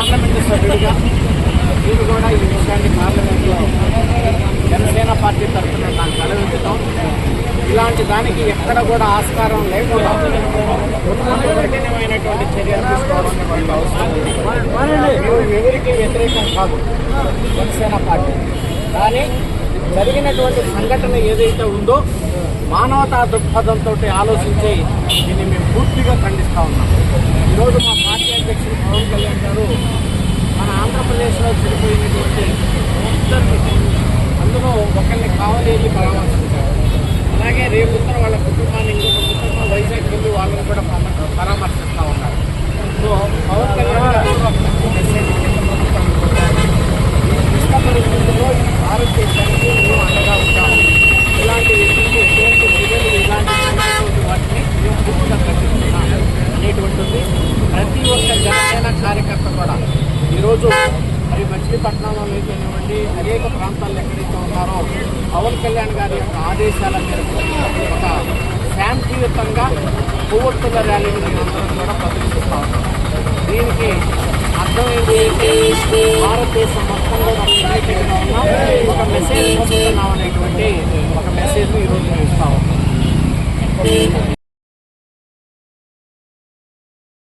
Parliament సభ్యుడిగా మీరు కూడా ఈ విషయాన్ని పార్లమెంట్లో జనసేన పార్టీ తరఫున నాకు కలవించడం ఇలాంటి దానికి ఎక్కడ కూడా ఆస్కారం లేకుండా కఠినమైనటువంటి చర్యలు తీసుకోవడం అవసరం ఎవరికి వ్యతిరేకం కాదు జనసేన పార్టీ. కానీ జరిగినటువంటి సంఘటన ఏదైతే ఉందో మానవతా దృక్పథంతో ఆలోచించి దీన్ని మేము పూర్తిగా ఖండిస్తూ ఉన్నాం ఈరోజు మా పార్టీ అధ్యక్షుడు పవన్ కళ్యాణ్ గారు మన ఆంధ్రప్రదేశ్లో చనిపోయినటువంటి ఇద్దరిని అందులో ఒకరిని కావలేని పరామర్శించారు. అలాగే రేపు ఉత్తర వాళ్ళ కుటుంబాన్ని ఇంకొక కుటుంబం వైజాగ్ వెళ్ళి వాళ్ళని కూడా పరామర్శిస్తూ ఉన్నారు. సో పవన్ కళ్యాణ్ మెసేజ్ పరిస్థితుల్లో భారతదేశానికి మేము అండగా ఉంటాము. ఇలాంటి వ్యక్తులకు ఎటువంటి ఇలాంటి వాటిని మేము పూర్తిగా అనేటువంటిది ప్రతి ఒక్క జనసేన కార్యకర్త కూడా మచిలీపట్నంలో అయితేనివ్వండి అనేక ప్రాంతాల్లో ఎక్కడైతే ఉన్నారో పవన్ కళ్యాణ్ గారి యొక్క ఆదేశాల మేరకు ఒక శాంతియుతంగా కొవ్వొత్తుల ర్యాలీని మేమందరం కూడా ప్రదర్శిస్తా ఉన్నాం. దీనికి అర్థం ఏంటంటే భారతదేశం మొత్తంలో మనం యునైటెడ్గా ఉన్నాం. ఒక మెసేజ్ పంపుతున్నాం అనేటువంటి ఒక మెసేజ్ ఈరోజు మేము ఇస్తా ఉన్నాం